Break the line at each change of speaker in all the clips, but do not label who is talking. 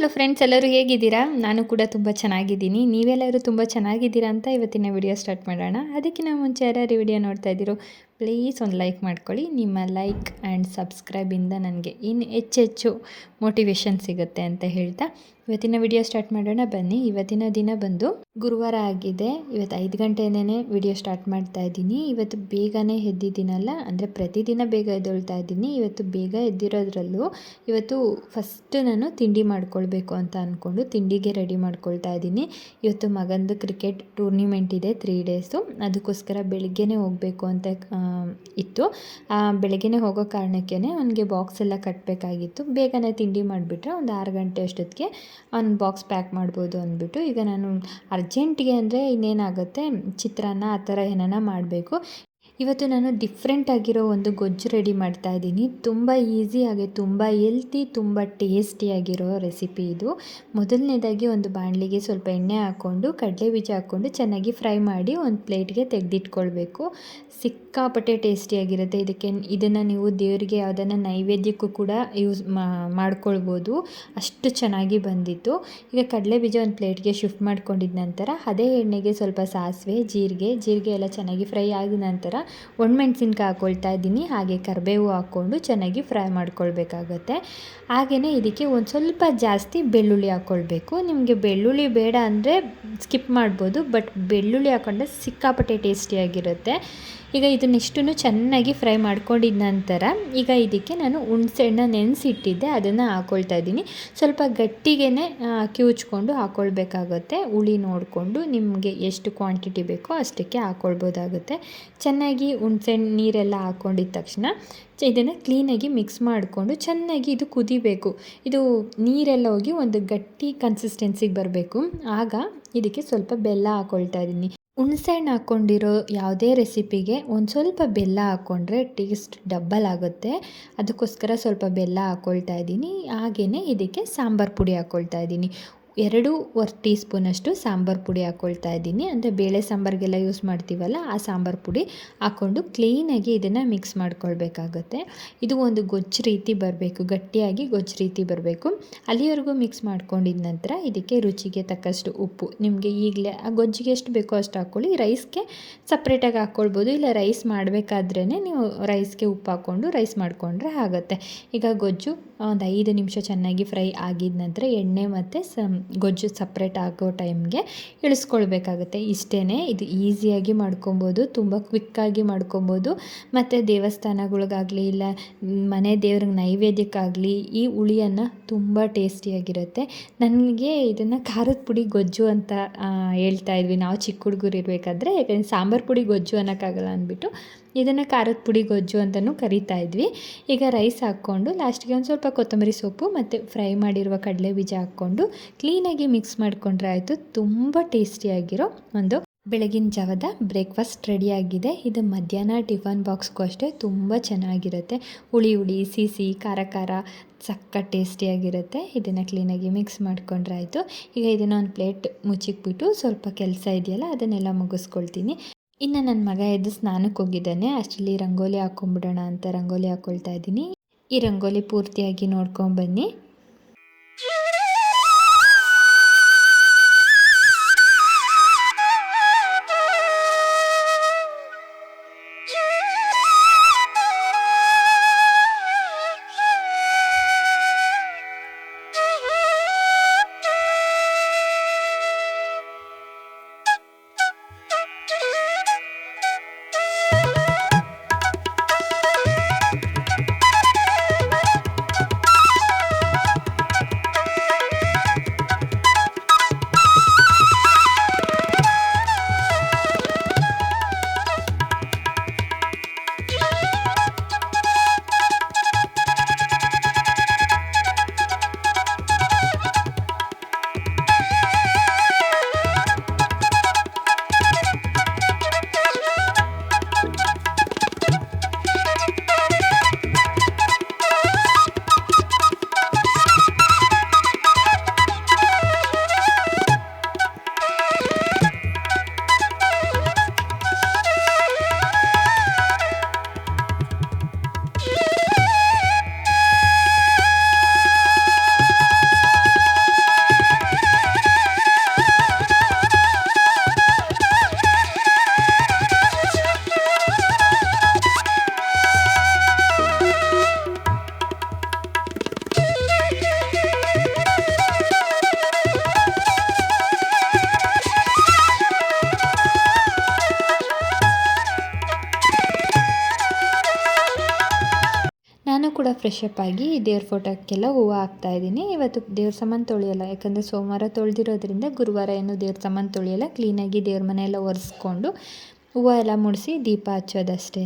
Hello friends ಎಲ್ಲರೂ ಹೇಗಿದ್ದೀರಾ? ನಾನು ಕೂಡ ತುಂಬ ಚೆನ್ನಾಗಿದ್ದೀನಿ. ನೀವೆಲ್ಲರೂ ತುಂಬ ಚೆನ್ನಾಗಿದ್ದೀರಾ ಅಂತ ಇವತ್ತಿನ ವಿಡಿಯೋ ಸ್ಟಾರ್ಟ್ ಮಾಡೋಣ. ಅದಕ್ಕಿಂತ ಮುಂಚೆ ಯಾರ್ಯಾರು ವಿಡಿಯೋ ನೋಡ್ತಾ ಇದ್ದೀರೋ ಪ್ಲೀಸ್ ಒಂದು ಲೈಕ್ ಮಾಡ್ಕೊಳ್ಳಿ. ನಿಮ್ಮ ಲೈಕ್ ಆ್ಯಂಡ್ ಸಬ್ಸ್ಕ್ರೈಬಿಂದ ನನಗೆ ಇನ್ನು ಹೆಚ್ಚೆಚ್ಚು ಮೋಟಿವೇಶನ್ ಸಿಗುತ್ತೆ ಅಂತ ಹೇಳ್ತಾ. ಇವತ್ತಿನ ವಿಡಿಯೋ ಸ್ಟಾರ್ಟ್ ಮಾಡೋಣ. ಬನ್ನಿ. ಇವತ್ತಿನ ದಿನ ಬಂದು ಗುರುವಾರ ಆಗಿದೆ. ಇವತ್ತು ಐದು ಗಂಟೆನೇ ವಿಡಿಯೋ ಸ್ಟಾರ್ಟ್ ಮಾಡ್ತಾ ಇದ್ದೀನಿ. ಇವತ್ತು ಬೇಗನೆ ಎದ್ದಿದ್ದೀನಲ್ಲ, ಅಂದರೆ ಪ್ರತಿದಿನ ಬೇಗ ಎದ್ದೊಳ್ತಾ ಇದ್ದೀನಿ. ಇವತ್ತು ಬೇಗ ಎದ್ದಿರೋದ್ರಲ್ಲೂ ಇವತ್ತು ಫಸ್ಟ್ ನಾನು ತಿಂಡಿ ಮಾಡ್ಕೊಳ್ಬೇಕು ಅಂತ ಅಂದ್ಕೊಂಡು ತಿಂಡಿಗೆ ರೆಡಿ ಮಾಡ್ಕೊಳ್ತಾ ಇದ್ದೀನಿ. ಇವತ್ತು ಮಗಂದು ಕ್ರಿಕೆಟ್ ಟೂರ್ನಿಮೆಂಟ್ ಇದೆ ತ್ರೀ ಡೇಸು ಅದಕ್ಕೋಸ್ಕರ ಬೆಳಿಗ್ಗೆನೇ ಹೋಗಬೇಕು ಅಂತ ಇತ್ತು. ಬೆಳಗ್ಗೆನೇ ಹೋಗೋ ಕಾರಣಕ್ಕೇ ಅವನಿಗೆ ಬಾಕ್ಸ್ ಎಲ್ಲ ಕಟ್ಟಬೇಕಾಗಿತ್ತು ಬೇಗನೆ ತಿಂಡಿ ಮಾಡಿಬಿಟ್ರೆ ಒಂದು ಆರು ಗಂಟೆ ಅಷ್ಟೊತ್ತಿಗೆ ಅವ್ನು ಬಾಕ್ಸ್ ಪ್ಯಾಕ್ ಮಾಡ್ಬೋದು ಅಂದ್ಬಿಟ್ಟು ಈಗ ನಾನು ಅರ್ಜೆಂಟಿಗೆ ಅಂದರೆ ಇನ್ನೇನಾಗುತ್ತೆ, ಚಿತ್ರಾನ್ನ ಆ ಥರ ಏನಾನ ಮಾಡಬೇಕು. ಇವತ್ತು ನಾನು ಡಿಫ್ರೆಂಟ್ ಆಗಿರೋ ಒಂದು ಗೊಜ್ಜು ರೆಡಿ ಮಾಡ್ತಾ ಇದ್ದೀನಿ. ತುಂಬ ಈಸಿಯಾಗಿ ತುಂಬ ಹೆಲ್ತಿ ತುಂಬ ಟೇಸ್ಟಿಯಾಗಿರೋ ರೆಸಿಪಿ ಇದು. ಮೊದಲನೇದಾಗಿ ಒಂದು ಬಾಣಲಿಗೆ ಸ್ವಲ್ಪ ಎಣ್ಣೆ ಹಾಕ್ಕೊಂಡು, ಕಡಲೆ ಬೀಜ ಹಾಕ್ಕೊಂಡು ಚೆನ್ನಾಗಿ ಫ್ರೈ ಮಾಡಿ ಒಂದು ಪ್ಲೇಟ್ಗೆ ತೆಗೆದಿಟ್ಕೊಳ್ಬೇಕು. ಸಿಕ್ಕಾಪಟ್ಟೆ ಟೇಸ್ಟಿಯಾಗಿರುತ್ತೆ ಇದಕ್ಕೆ ಇದನ್ನು ನೀವು ದೇವರಿಗೆ ಯಾವುದನ್ನು ನೈವೇದ್ಯಕ್ಕೂ ಕೂಡ ಯೂಸ್ ಮಾಡ್ಕೊಳ್ಬೋದು. ಅಷ್ಟು ಚೆನ್ನಾಗಿ ಬಂದಿತ್ತು. ಈಗ ಕಡಲೆ ಬೀಜ ಒಂದು ಪ್ಲೇಟ್ಗೆ ಶಿಫ್ಟ್ ಮಾಡ್ಕೊಂಡಿದ್ದ ನಂತರ, ಅದೇ ಎಣ್ಣೆಗೆ ಸ್ವಲ್ಪ ಸಾಸಿವೆ, ಜೀರಿಗೆ ಜೀರಿಗೆ ಎಲ್ಲ ಚೆನ್ನಾಗಿ ಫ್ರೈ ಆದ ನಂತರ ಒಣಮೆಣ್ಸಿನ್ಕಾಯಿ ಹಾಕ್ಕೊಳ್ತಾ ಇದ್ದೀನಿ, ಹಾಗೆ ಕರಿಬೇವು ಹಾಕ್ಕೊಂಡು ಚೆನ್ನಾಗಿ ಫ್ರೈ ಮಾಡ್ಕೊಳ್ಬೇಕಾಗತ್ತೆ. ಹಾಗೆಯೇ ಇದಕ್ಕೆ ಒಂದು ಸ್ವಲ್ಪ ಜಾಸ್ತಿ ಬೆಳ್ಳುಳ್ಳಿ ಹಾಕ್ಕೊಳ್ಬೇಕು ನಿಮಗೆ ಬೆಳ್ಳುಳ್ಳಿ ಬೇಡ ಅಂದರೆ ಸ್ಕಿಪ್ ಮಾಡ್ಬೋದು, ಬಟ್ ಬೆಳ್ಳುಳ್ಳಿ ಹಾಕ್ಕೊಂಡ್ರೆ ಸಿಕ್ಕಾಪಟ್ಟೆ ಟೇಸ್ಟಿಯಾಗಿರುತ್ತೆ ಈಗ ಇದನ್ನಿಷ್ಟು ಚೆನ್ನಾಗಿ ಫ್ರೈ ಮಾಡ್ಕೊಂಡಿದ್ದ ನಂತರ ಈಗ ಇದಕ್ಕೆ ನಾನು ಹುಣ್ಸೆಹಣ್ಣ ನೆನೆಸಿಟ್ಟಿದ್ದೆ, ಅದನ್ನು ಹಾಕ್ಕೊಳ್ತಾ ಇದ್ದೀನಿ. ಸ್ವಲ್ಪ ಗಟ್ಟಿಗೆ ಕಿವುಚ್ಕೊಂಡು ಹಾಕ್ಕೊಳ್ಬೇಕಾಗುತ್ತೆ ಹುಳಿ ನೋಡಿಕೊಂಡು ನಿಮಗೆ ಎಷ್ಟು ಕ್ವಾಂಟಿಟಿ ಬೇಕೋ ಅಷ್ಟಕ್ಕೆ ಹಾಕ್ಕೊಳ್ಬೋದಾಗುತ್ತೆ ಚೆನ್ನಾಗಿ ಹುಣ್ಸೆಹಣ್ಣು ನೀರೆಲ್ಲ ಹಾಕ್ಕೊಂಡಿದ್ದ ತಕ್ಷಣ ಇದನ್ನು ಕ್ಲೀನಾಗಿ ಮಿಕ್ಸ್ ಮಾಡಿಕೊಂಡು ಚೆನ್ನಾಗಿ ಇದು ಕುದಿಬೇಕು. ಇದು ನೀರೆಲ್ಲ ಹೋಗಿ ಒಂದು ಗಟ್ಟಿ ಕನ್ಸಿಸ್ಟೆನ್ಸಿಗೆ ಬರಬೇಕು. ಆಗ ಇದಕ್ಕೆ ಸ್ವಲ್ಪ ಬೆಲ್ಲ ಹಾಕ್ಕೊಳ್ತಾ ಇದ್ದೀನಿ. ಹುಣಸೆಹಣ್ಣು ಹಾಕ್ಕೊಂಡಿರೋ ಯಾವುದೇ ರೆಸಿಪಿಗೆ ಒಂದು ಸ್ವಲ್ಪ ಬೆಲ್ಲ ಹಾಕ್ಕೊಂಡ್ರೆ ಟೇಸ್ಟ್ ಡಬ್ಬಲ್ ಆಗುತ್ತೆ. ಅದಕ್ಕೋಸ್ಕರ ಸ್ವಲ್ಪ ಬೆಲ್ಲ ಹಾಕ್ಕೊಳ್ತಾ ಇದ್ದೀನಿ. ಹಾಗೆಯೇ ಇದಕ್ಕೆ ಸಾಂಬಾರು ಪುಡಿ ಹಾಕ್ಕೊಳ್ತಾ ಇದ್ದೀನಿ. ಎರಡೂವರೆ ಟೀ ಸ್ಪೂನಷ್ಟು ಸಾಂಬಾರು ಪುಡಿ ಹಾಕ್ಕೊಳ್ತಾ ಇದ್ದೀನಿ. ಅಂದರೆ ಬೇಳೆ ಸಾಂಬಾರಿಗೆಲ್ಲ ಯೂಸ್ ಮಾಡ್ತೀವಲ್ಲ, ಆ ಸಾಂಬಾರು ಪುಡಿ ಹಾಕ್ಕೊಂಡು ಕ್ಲೀನಾಗಿ ಇದನ್ನು ಮಿಕ್ಸ್ ಮಾಡ್ಕೊಳ್ಬೇಕಾಗತ್ತೆ. ಇದು ಒಂದು ಗೊಜ್ಜು ರೀತಿ ಬರಬೇಕು, ಗಟ್ಟಿಯಾಗಿ ಗೊಜ್ಜು ರೀತಿ ಬರಬೇಕು. ಅಲ್ಲಿವರೆಗೂ ಮಿಕ್ಸ್ ಮಾಡ್ಕೊಂಡಿದ ನಂತರ ಇದಕ್ಕೆ ರುಚಿಗೆ ತಕ್ಕಷ್ಟು ಉಪ್ಪು. ನಿಮಗೆ ಈಗಲೇ ಆ ಗೊಜ್ಜಿಗೆ ಎಷ್ಟು ಬೇಕೋ ಅಷ್ಟು ಹಾಕ್ಕೊಳ್ಳಿ ರೈಸ್ಗೆ ಸಪ್ರೇಟಾಗಿ ಹಾಕ್ಕೊಳ್ಬೋದು ಇಲ್ಲ ರೈಸ್ ಮಾಡಬೇಕಾದ್ರೇ ನೀವು ರೈಸ್ಗೆ ಉಪ್ಪು ಹಾಕ್ಕೊಂಡು ರೈಸ್ ಮಾಡಿಕೊಂಡ್ರೆ ಆಗುತ್ತೆ. ಈಗ ಗೊಜ್ಜು ಒಂದು ಐದು ನಿಮಿಷ ಚೆನ್ನಾಗಿ ಫ್ರೈ ಆಗಿದ ನಂತರ ಎಣ್ಣೆ ಮತ್ತು ಸಮ್ ಗೊಜ್ಜು ಸಪ್ರೇಟ್ ಆಗೋ ಟೈಮ್ಗೆ ಇಳಿಸ್ಕೊಳ್ಬೇಕಾಗುತ್ತೆ. ಇಷ್ಟೇ ಇದು ಈಸಿಯಾಗಿ ಮಾಡ್ಕೊಬೋದು, ತುಂಬ ಕ್ವಿಕ್ಕಾಗಿ ಮಾಡ್ಕೊಬೋದು. ಮತ್ತು ದೇವಸ್ಥಾನಗಳಿಗಾಗಲಿ ಇಲ್ಲ, ಮನೆ ದೇವ್ರಿಗೆ ನೈವೇದ್ಯಕ್ಕಾಗಲಿ ಈ ಹುಳಿಯನ್ನು ತುಂಬ ಟೇಸ್ಟಿಯಾಗಿರುತ್ತೆ ನನಗೆ ಇದನ್ನು ಖಾರದ ಪುಡಿ ಗೊಜ್ಜು ಅಂತ ಹೇಳ್ತಾ ಇದ್ವಿ. ನಾವು ಚಿಕ್ಕ ಹುಡುಗರು ಇರಬೇಕಾದ್ರೆ, ಯಾಕಂದರೆ ಸಾಂಬಾರು ಪುಡಿ ಗೊಜ್ಜು ಅನ್ನೋಕ್ಕಾಗಲ್ಲ ಅಂದ್ಬಿಟ್ಟು. ಇದನ್ನು ಖಾರದ ಪುಡಿ ಗೊಜ್ಜು ಅಂತಲೂ ಕರಿತಾ ಇದ್ವಿ. ಈಗ ರೈಸ್ ಹಾಕ್ಕೊಂಡು ಲಾಸ್ಟಿಗೆ ಒಂದು ಸ್ವಲ್ಪ ಕೊತ್ತಂಬರಿ ಸೊಪ್ಪು ಮತ್ತು ಫ್ರೈ ಮಾಡಿರುವ ಕಡಲೆ ಬೀಜ ಹಾಕ್ಕೊಂಡು ಕ್ಲೀನಾಗಿ ಮಿಕ್ಸ್ ಮಾಡಿಕೊಂಡ್ರೆ ಆಯಿತು. ತುಂಬ ಟೇಸ್ಟಿಯಾಗಿರೋ ಒಂದು ಬೆಳಗಿನ ಜಾವದ ಬ್ರೇಕ್ಫಾಸ್ಟ್ ರೆಡಿಯಾಗಿದೆ ಇದು ಮಧ್ಯಾಹ್ನ ಟಿಫನ್ ಬಾಕ್ಸ್ಗೂ ಅಷ್ಟೇ ತುಂಬ ಚೆನ್ನಾಗಿರುತ್ತೆ. ಹುಳಿ ಹುಳಿ ಸಿಸಿ ಖಾರ ಖಾರ, ಸಕ್ಕ ಟೇಸ್ಟಿಯಾಗಿರುತ್ತೆ ಇದನ್ನು ಕ್ಲೀನಾಗಿ ಮಿಕ್ಸ್ ಮಾಡ್ಕೊಂಡ್ರೆ ಆಯಿತು. ಈಗ ಇದನ್ನು ಒಂದು ಪ್ಲೇಟ್ ಮುಚ್ಚಿಕ್ಬಿಟ್ಟು ಸ್ವಲ್ಪ ಕೆಲಸ ಇದೆಯಲ್ಲ ಅದನ್ನೆಲ್ಲ ಮುಗಿಸ್ಕೊಳ್ತೀನಿ. ಇನ್ನು ನನ್ನ ಮಗ ಎದ್ದು ಸ್ನಾನಕ್ಕೆ ಹೋಗಿದ್ದಾನೆ. ಅಷ್ಟರಲ್ಲಿ ರಂಗೋಲಿ ಹಾಕ್ಕೊಂಬಿಡೋಣ ಅಂತ ರಂಗೋಲಿ ಹಾಕ್ಕೊಳ್ತಾ ಇದ್ದೀನಿ. ಈ ರಂಗೋಲಿ ಪೂರ್ತಿಯಾಗಿ ನೋಡ್ಕೊಂಬನ್ನಿ ಫ್ರೆಶ್ ಅಪ್ ಆಗಿ ದೇವ್ರ ಫೋಟೋಕ್ಕೆಲ್ಲ ಹೂವು ಹಾಕ್ತಾ ಇದ್ದೀನಿ. ಇವತ್ತು ದೇವ್ರ ಸಾಮಾನು ತೊಳೆಯಲ್ಲ, ಯಾಕಂದರೆ ಸೋಮವಾರ ತೊಳೆದಿರೋದ್ರಿಂದ ಗುರುವಾರ ಏನು ದೇವ್ರ ಸಾಮಾನು ತೊಳೆಯಲ್ಲ ಕ್ಲೀನಾಗಿ ದೇವ್ರ ಮನೆಯೆಲ್ಲ ಒರೆಸ್ಕೊಂಡು ಹೂವು ಎಲ್ಲ ಮುಡಿಸಿ ದೀಪ ಹಚ್ಚೋದಷ್ಟೇ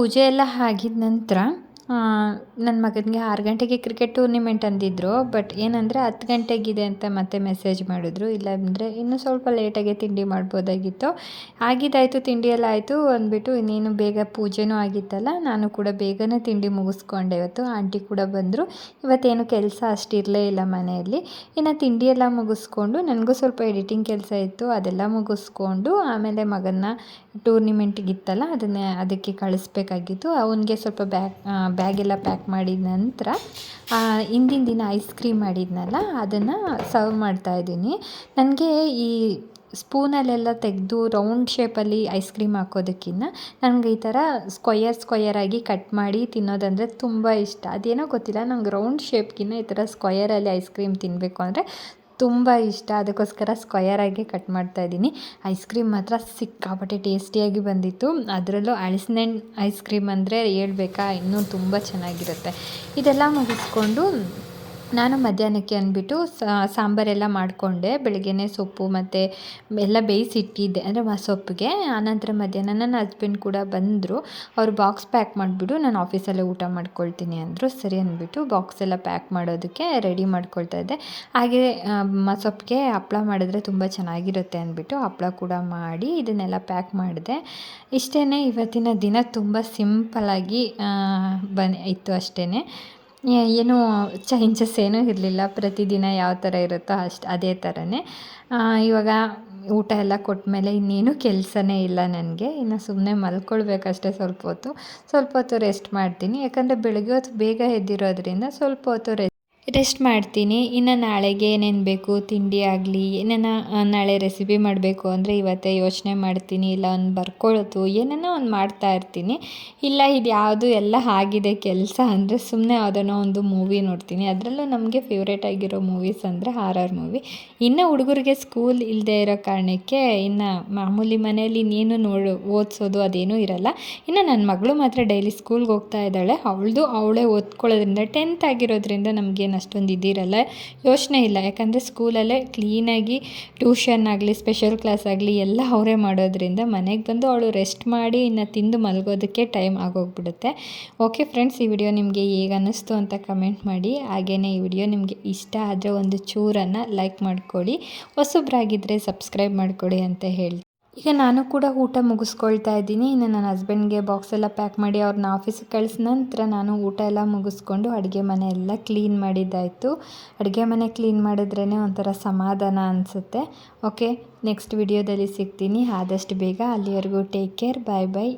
ಪೂಜೆ ಎಲ್ಲ ಆಗಿದ ನಂತರ ನನ್ನ ಮಗನಿಗೆ ಆರು ಗಂಟೆಗೆ ಕ್ರಿಕೆಟ್ ಟೂರ್ನಿಮೆಂಟ್ ಅಂದಿದ್ರು ಬಟ್ ಏನಂದರೆ ಹತ್ತು ಗಂಟೆಗಿದೆ ಅಂತ ಮತ್ತೆ ಮೆಸೇಜ್ ಮಾಡಿದ್ರು. ಇಲ್ಲಾಂದರೆ ಇನ್ನೂ ಸ್ವಲ್ಪ ಲೇಟಾಗೆ ತಿಂಡಿ ಮಾಡ್ಬೋದಾಗಿತ್ತು. ಆಗಿದ್ದಾಯಿತು, ತಿಂಡಿಯೆಲ್ಲ ಆಯಿತು ಅಂದ್ಬಿಟ್ಟು ಇನ್ನೇನು ಬೇಗ ಪೂಜೆನೂ ಆಗಿತ್ತಲ್ಲ, ನಾನು ಕೂಡ ಬೇಗನೆ ತಿಂಡಿ ಮುಗಿಸ್ಕೊಂಡೆ. ಇವತ್ತು ಆಂಟಿ ಕೂಡ ಬಂದರು. ಇವತ್ತೇನು ಕೆಲಸ ಅಷ್ಟಿರಲೇ ಇಲ್ಲ ಮನೆಯಲ್ಲಿ. ಇನ್ನು ತಿಂಡಿಯೆಲ್ಲ ಮುಗಿಸ್ಕೊಂಡು, ನನಗೂ ಸ್ವಲ್ಪ ಎಡಿಟಿಂಗ್ ಕೆಲಸ ಇತ್ತು, ಅದೆಲ್ಲ ಮುಗಿಸ್ಕೊಂಡು ಆಮೇಲೆ ಮಗನ್ನ ಟೂರ್ನಿಮೆಂಟಿಗಿತ್ತಲ್ಲ ಅದನ್ನೇ ಅದಕ್ಕೆ ಕಳಿಸ್ಬೇಕಾಗಿತ್ತು. ಅವನಿಗೆ ಸ್ವಲ್ಪ ಬ್ಯಾಗ್ ಬ್ಯಾಗೆಲ್ಲ ಪ್ಯಾಕ್ ಮಾಡಿದ ನಂತರ ಹಿಂದಿನ ದಿನ ಐಸ್ ಕ್ರೀಮ್ ಮಾಡಿದ್ನಲ್ಲ, ಅದನ್ನು ಸರ್ವ್ ಮಾಡ್ತಾಯಿದ್ದೀನಿ ನನಗೆ ಈ ಸ್ಪೂನಲ್ಲೆಲ್ಲ ತೆಗೆದು ರೌಂಡ್ ಶೇಪಲ್ಲಿ ಐಸ್ ಕ್ರೀಮ್ ಹಾಕೋದಕ್ಕಿಂತ ನನಗೆ ಈ ಥರ ಸ್ಕ್ವಯರ್ ಸ್ಕ್ವಯರಾಗಿ ಕಟ್ ಮಾಡಿ ತಿನ್ನೋದಂದರೆ ತುಂಬ ಇಷ್ಟ. ಅದೇನೋ ಗೊತ್ತಿಲ್ಲ, ನಂಗೆ ರೌಂಡ್ ಶೇಪ್ಗಿಂತ ಈ ಥರ ಸ್ಕ್ವಯರಲ್ಲಿ ಐಸ್ ಕ್ರೀಮ್ ತಿನ್ನಬೇಕು ಅಂದರೆ ತುಂಬ ಇಷ್ಟ. ಅದಕ್ಕೋಸ್ಕರ ಸ್ಕ್ವಯರಾಗಿ ಕಟ್ ಮಾಡ್ತಾ ಇದ್ದೀನಿ. ಐಸ್ ಕ್ರೀಮ್ ಮಾತ್ರ ಸಿಕ್ಕಾಪಟ್ಟೆ ಟೇಸ್ಟಿಯಾಗಿ ಬಂದಿತ್ತು. ಅದರಲ್ಲೂ ಅಳಿಸ್ನೆಣ್ ಐಸ್ ಕ್ರೀಮ್ ಅಂದರೆ ಹೇಳ್ಬೇಕಾ, ಇನ್ನೂ ತುಂಬ ಚೆನ್ನಾಗಿರುತ್ತೆ. ಇದೆಲ್ಲ ಮುಗಿಸ್ಕೊಂಡು ನಾನು ಮಧ್ಯಾಹ್ನಕ್ಕೆ ಅಂದ್ಬಿಟ್ಟು ಸಾಂಬಾರೆಲ್ಲ ಮಾಡಿಕೊಂಡೆ. ಬೆಳಗ್ಗೆನೇ ಸೊಪ್ಪು ಮತ್ತು ಎಲ್ಲ ಬೇಯಿಸಿಟ್ಟಿದ್ದೆ ಅಂದರೆ ಸೊಪ್ಪಿಗೆ. ಆನಂತರ ಮಧ್ಯಾಹ್ನ ನನ್ನ ಹಸ್ಬೆಂಡ್ ಕೂಡ ಬಂದರು. ಅವರು ಬಾಕ್ಸ್ ಪ್ಯಾಕ್ ಮಾಡಿಬಿಟ್ಟು ನಾನು ಆಫೀಸಲ್ಲೇ ಊಟ ಮಾಡ್ಕೊಳ್ತೀನಿ ಅಂದರು. ಸರಿ ಅಂದ್ಬಿಟ್ಟು ಬಾಕ್ಸ್ ಎಲ್ಲ ಪ್ಯಾಕ್ ಮಾಡೋದಕ್ಕೆ ರೆಡಿ ಮಾಡ್ಕೊಳ್ತಾ ಇದ್ದೆ. ಹಾಗೆ ಸೊಪ್ಪಿಗೆ ಹಪ್ಳ ಮಾಡಿದ್ರೆ ತುಂಬ ಚೆನ್ನಾಗಿರುತ್ತೆ ಅಂದ್ಬಿಟ್ಟು ಹಪ್ಳ ಕೂಡ ಮಾಡಿ ಇದನ್ನೆಲ್ಲ ಪ್ಯಾಕ್ ಮಾಡಿದೆ. ಇಷ್ಟೇ ಇವತ್ತಿನ ದಿನ ತುಂಬ ಸಿಂಪಲಾಗಿ ಬನ್, ಇತ್ತು ಅಷ್ಟೇ ಏನೂ ಚೇಂಜಸ್ ಏನೂ ಇರಲಿಲ್ಲ. ಪ್ರತಿದಿನ ಯಾವ ಥರ ಇರುತ್ತೋ ಅಷ್ಟು ಅದೇ ಥರನೇ. ಇವಾಗ ಊಟ ಎಲ್ಲ ಕೊಟ್ಟಮೇಲೆ ಇನ್ನೇನು ಕೆಲಸನೇ ಇಲ್ಲ ನನಗೆ. ಇನ್ನು ಸುಮ್ಮನೆ ಮಲ್ಕೊಳ್ಬೇಕಷ್ಟೇ ಸ್ವಲ್ಪ ಹೊತ್ತು. ಸ್ವಲ್ಪ ಹೊತ್ತು ರೆಸ್ಟ್ ಮಾಡ್ತೀನಿ. ಯಾಕಂದರೆ ಬೆಳಗ್ಗೆ ಹೊತ್ತು ಬೇಗ ಎದ್ದಿರೋದ್ರಿಂದ ಸ್ವಲ್ಪ ಹೊತ್ತು ರೆಸ್ಟ್ ರೆಸ್ಟ್ ಮಾಡ್ತೀನಿ. ಇನ್ನು ನಾಳೆಗೆ ಏನೇನು ಬೇಕು? ತಿಂಡಿ ಆಗಲಿ, ಏನೇನೋ ನಾಳೆ ರೆಸಿಪಿ ಮಾಡಬೇಕು ಅಂದರೆ ಇವತ್ತೇ ಯೋಚನೆ ಮಾಡ್ತೀನಿ. ಇಲ್ಲ ಒಂದು ಬರ್ಕೊಳ್ಳೋದು ಏನೇನೋ ಒಂದು ಮಾಡ್ತಾ ಇರ್ತೀನಿ. ಇಲ್ಲ ಇದು ಯಾವುದು ಎಲ್ಲ ಆಗಿದೆ ಕೆಲಸ ಅಂದರೆ ಸುಮ್ಮನೆ ಯಾವುದನ್ನೋ ಒಂದು ಮೂವಿ ನೋಡ್ತೀನಿ. ಅದರಲ್ಲೂ ನಮಗೆ ಫೇವ್ರೇಟ್ ಆಗಿರೋ ಮೂವೀಸ್ ಅಂದರೆ ಹಾರರ್ ಮೂವಿ ಇನ್ನು ಹುಡುಗರಿಗೆ ಸ್ಕೂಲ್ ಇಲ್ಲದೆ ಇರೋ ಕಾರಣಕ್ಕೆ ಇನ್ನು ಮಾಮೂಲಿ ಮನೆಯಲ್ಲಿ ನೀನು ನೋಡು, ಓದಿಸೋದು ಅದೇನೂ ಇರಲ್ಲ. ಇನ್ನು ನನ್ನ ಮಗಳು ಮಾತ್ರ ಡೈಲಿ ಸ್ಕೂಲ್ಗೆ ಹೋಗ್ತಾ ಇದ್ದಾಳೆ. ಅವಳದು ಅವಳೇ ಓದ್ಕೊಳ್ಳೋದ್ರಿಂದ ಟೆಂತ್ ಆಗಿರೋದ್ರಿಂದ ನಮಗೇನು ಅಷ್ಟೊಂದು ಇದಿರಲ್ಲ. ಯೋಚನೆ ಇಲ್ಲ. ಯಾಕಂದರೆ ಸ್ಕೂಲಲ್ಲೇ ಕ್ಲೀನಾಗಿ ಟ್ಯೂಷನ್ ಆಗಲಿ ಸ್ಪೆಷಲ್ ಕ್ಲಾಸ್ ಆಗಲಿ ಎಲ್ಲ ಅವರೇ ಮಾಡೋದ್ರಿಂದ ಮನೆಗೆ ಬಂದು ಅವಳು ರೆಸ್ಟ್ ಮಾಡಿ ಇನ್ನು ತಿಂದು ಮಲಗೋದಕ್ಕೆ ಟೈಮ್ ಆಗೋಗ್ಬಿಡುತ್ತೆ. ಓಕೆ ಫ್ರೆಂಡ್ಸ್ ಈ ವಿಡಿಯೋ ನಿಮಗೆ ಹೇಗೆ ಅನ್ನಿಸ್ತು ಅಂತ ಕಮೆಂಟ್ ಮಾಡಿ. ಹಾಗೇ ಈ ವಿಡಿಯೋ ನಿಮಗೆ ಇಷ್ಟ ಆದರೆ ಒಂದು ಚೂರನ್ನು ಲೈಕ್ ಮಾಡ್ಕೊಳ್ಳಿ. ಹೊಸಬ್ರಾಗಿದ್ದರೆ ಸಬ್ಸ್ಕ್ರೈಬ್ ಮಾಡ್ಕೊಳ್ಳಿ ಅಂತ ಹೇಳಿ ಈಗ ನಾನು ಕೂಡ ಊಟ ಮುಗಿಸ್ಕೊಳ್ತಾ ಇದ್ದೀನಿ. ಇನ್ನು ನನ್ನ ಹಸ್ಬೆಂಡ್ಗೆ ಬಾಕ್ಸ್ ಎಲ್ಲ ಪ್ಯಾಕ್ ಮಾಡಿ ಅವ್ರನ್ನ ಆಫೀಸಿಗೆ ಕಳಿಸಿದ ನಂತರ ನಾನು ಊಟ ಎಲ್ಲ ಮುಗಿಸ್ಕೊಂಡು ಅಡುಗೆ ಮನೆ ಎಲ್ಲ ಕ್ಲೀನ್ ಮಾಡಿದ್ದಾಯಿತು. ಅಡುಗೆ ಮನೆ ಕ್ಲೀನ್ ಮಾಡಿದ್ರೇ ಒಂಥರ ಸಮಾಧಾನ ಅನಿಸುತ್ತೆ. ಓಕೆ ನೆಕ್ಸ್ಟ್ ವಿಡಿಯೋದಲ್ಲಿ ಸಿಗ್ತೀನಿ. ಆದಷ್ಟು ಬೇಗ ಅಲ್ಲಿವರೆಗೂ ಟೇಕ್ ಕೇರ್ ಬಾಯ್ ಬಾಯ್